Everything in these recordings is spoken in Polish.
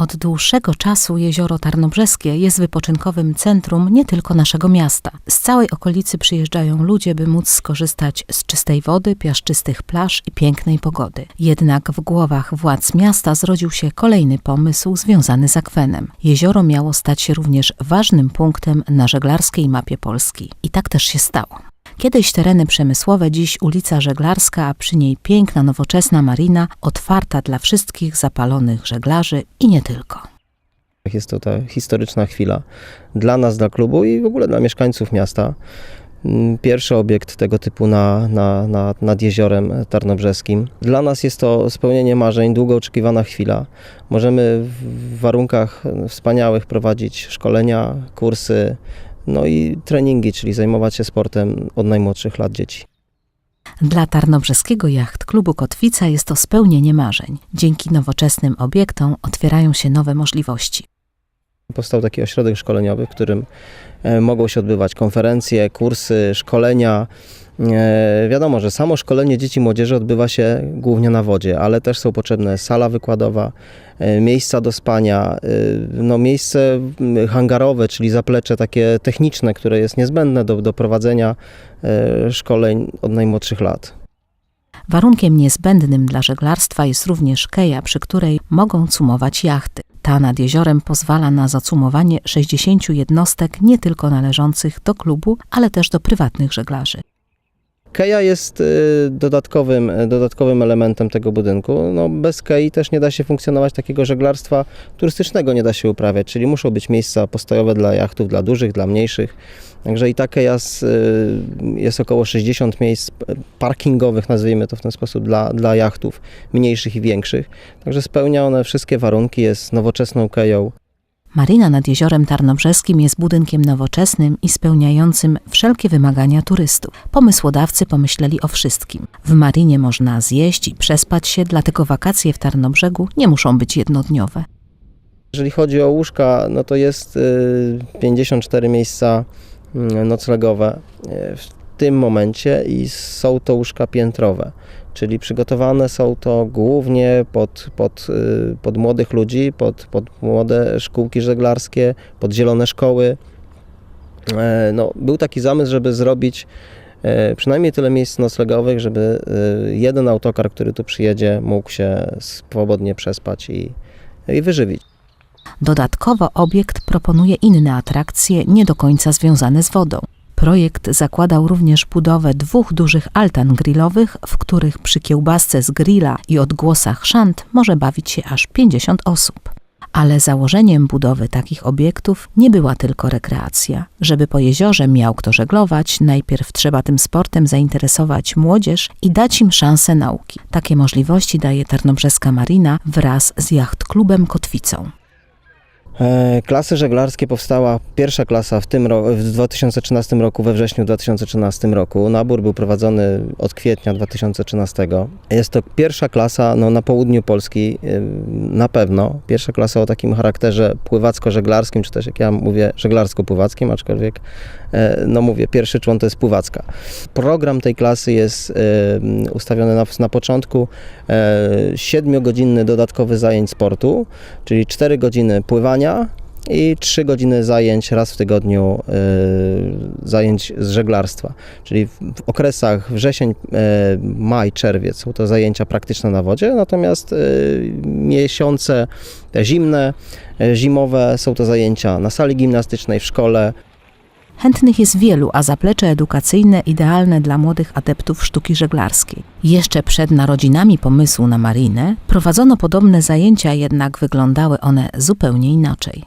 Od dłuższego czasu jezioro Tarnobrzeskie jest wypoczynkowym centrum nie tylko naszego miasta. Z całej okolicy przyjeżdżają ludzie, by móc skorzystać z czystej wody, piaszczystych plaż i pięknej pogody. Jednak w głowach władz miasta zrodził się kolejny pomysł związany z akwenem. Jezioro miało stać się również ważnym punktem na żeglarskiej mapie Polski. I tak też się stało. Kiedyś tereny przemysłowe, dziś ulica Żeglarska, a przy niej piękna, nowoczesna marina, otwarta dla wszystkich zapalonych żeglarzy i nie tylko. Jest to ta historyczna chwila dla nas, dla klubu i w ogóle dla mieszkańców miasta. Mm, Pierwszy obiekt tego typu na, na, na, nad jeziorem Tarnobrzeskim. Dla nas jest to spełnienie marzeń, długo oczekiwana chwila. Możemy w warunkach wspaniałych prowadzić szkolenia, kursy, no i treningi, czyli zajmować się sportem od najmłodszych lat dzieci. Dla Tarnobrzeskiego Jacht Klubu Kotwica jest to spełnienie marzeń. Dzięki nowoczesnym obiektom otwierają się nowe możliwości. Powstał taki ośrodek szkoleniowy, w którym e, mogą się odbywać konferencje, kursy, szkolenia. E, Wiadomo, że samo szkolenie dzieci i młodzieży odbywa się głównie na wodzie, ale też są potrzebne sala wykładowa, e, miejsca do spania, e, no miejsce hangarowe, czyli zaplecze takie techniczne, które jest niezbędne do, do prowadzenia szkoleń od najmłodszych lat. Warunkiem niezbędnym dla żeglarstwa jest również keja, przy której mogą cumować jachty. Ta nad jeziorem pozwala na zacumowanie 60 jednostek nie tylko należących do klubu, ale też do prywatnych żeglarzy. Keja jest y, dodatkowym, dodatkowym elementem tego budynku. No, bez kei też nie da się funkcjonować takiego żeglarstwa turystycznego, nie da się uprawiać, czyli muszą być miejsca postojowe dla jachtów, dla dużych, dla mniejszych. Także i ta keja y, jest około 60 miejsc parkingowych, nazwijmy to w ten sposób, dla, dla jachtów mniejszych i większych. Także spełnia one wszystkie warunki, jest nowoczesną keją. Marina nad jeziorem Tarnobrzeskim jest budynkiem nowoczesnym i spełniającym wszelkie wymagania turystów. Pomysłodawcy pomyśleli o wszystkim. W marinie można zjeść i przespać się, dlatego wakacje w Tarnobrzegu nie muszą być jednodniowe. Jeżeli chodzi o łóżka, no to jest y, 54 miejsca mm, noclegowe y, w tym momencie i są to łóżka piętrowe, czyli przygotowane są to głównie pod, pod, y, pod młodych ludzi, pod, pod młode szkółki żeglarskie, pod zielone szkoły. E, No, był taki zamysł, żeby zrobić e, przynajmniej tyle miejsc noclegowych, żeby y, jeden autokar, który tu przyjedzie, mógł się swobodnie przespać i, i wyżywić. Dodatkowo obiekt proponuje inne atrakcje nie do końca związane z wodą. Projekt zakładał również budowę dwóch dużych altan grillowych, w których przy kiełbasce z grilla i odgłosach szant może bawić się aż 50 osób. Ale założeniem budowy takich obiektów nie była tylko rekreacja. Żeby po jeziorze miał kto żeglować, najpierw trzeba tym sportem zainteresować młodzież i dać im szansę nauki. Takie możliwości daje Tarnobrzeska Marina wraz z jacht klubem Kotwicą. Klasy żeglarskie powstała pierwsza klasa w tym w 2013 roku, we wrześniu 2013 roku. Nabór był prowadzony od kwietnia 2013. Jest to pierwsza klasa no, na południu Polski, na pewno. Pierwsza klasa o takim charakterze pływacko-żeglarskim, czy też jak ja mówię, żeglarsko-pływackim, aczkolwiek e, no mówię, pierwszy człon to jest pływacka. Program tej klasy jest ustawiony na, na początku e, 7-godzinny dodatkowy zajęć sportu, czyli 4 godziny pływania i 3 godziny zajęć raz w tygodniu y, zajęć z żeglarstwa. Czyli w, okresach wrzesień, y, maj, czerwiec są to zajęcia praktyczne na wodzie, natomiast y, miesiące zimne, zimowe są to zajęcia na sali gimnastycznej, w szkole, Chętnych jest wielu, a zaplecze edukacyjne idealne dla młodych adeptów sztuki żeglarskiej. Jeszcze przed narodzinami pomysłu na marinę prowadzono podobne zajęcia, jednak wyglądały one zupełnie inaczej.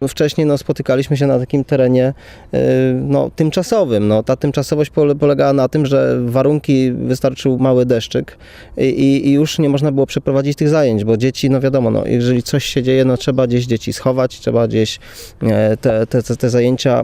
No Wcześniej no, spotykaliśmy się na takim terenie y, no, tymczasowym. No, ta tymczasowość pole, polegała na tym, że warunki wystarczył mały deszczyk i, i, już nie można było przeprowadzić tych zajęć, bo dzieci, no wiadomo, no, jeżeli coś się dzieje, no, trzeba gdzieś dzieci schować, trzeba gdzieś e, te, te, te, zajęcia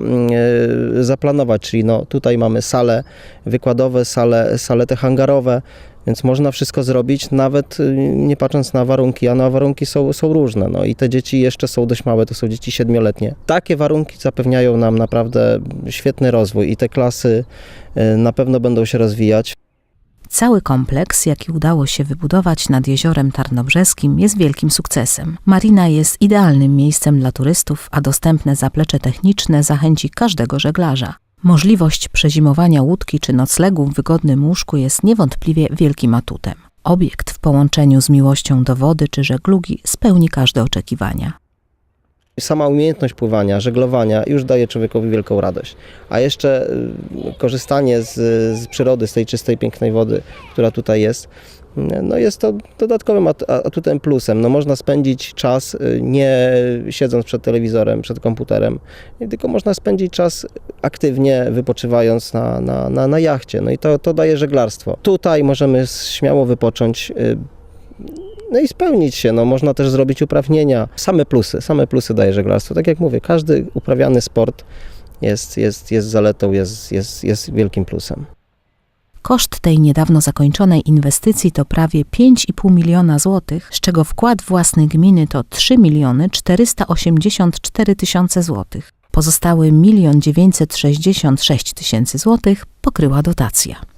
e, zaplanować. Czyli no, tutaj mamy sale wykładowe, sale, sale te hangarowe, więc można wszystko zrobić, nawet y, nie patrząc na warunki, a na warunki są, są różne. No i te dzieci jeszcze są dość małe, to są dzieci siedmioletnie. Takie warunki zapewniają nam naprawdę świetny rozwój i te klasy y, na pewno będą się rozwijać. Cały kompleks, jaki udało się wybudować nad jeziorem Tarnobrzeskim, jest wielkim sukcesem. Marina jest idealnym miejscem dla turystów, a dostępne zaplecze techniczne zachęci każdego żeglarza. Możliwość przezimowania łódki czy noclegu w wygodnym łóżku jest niewątpliwie wielkim atutem. Obiekt w połączeniu z miłością do wody czy żeglugi spełni każde oczekiwania. Sama umiejętność pływania, żeglowania już daje człowiekowi wielką radość. A jeszcze y, korzystanie z, z przyrody, z tej czystej, pięknej wody, która tutaj jest, y, no jest to dodatkowym at- atutem plusem. No można spędzić czas y, nie siedząc przed telewizorem, przed komputerem, tylko można spędzić czas aktywnie wypoczywając na, na, na, na jachcie. No i to, to daje żeglarstwo. Tutaj możemy śmiało wypocząć y, no i spełnić się. No, można też zrobić uprawnienia. Same plusy, same plusy daje żeglarstwo. Tak jak mówię, każdy uprawiany sport jest, jest, jest zaletą, jest, jest, jest wielkim plusem. Koszt tej niedawno zakończonej inwestycji to prawie 5,5 miliona złotych, z czego wkład własny gminy to 3 miliony 484 tysiące złotych. Pozostały 1 966 tysięcy złotych pokryła dotacja.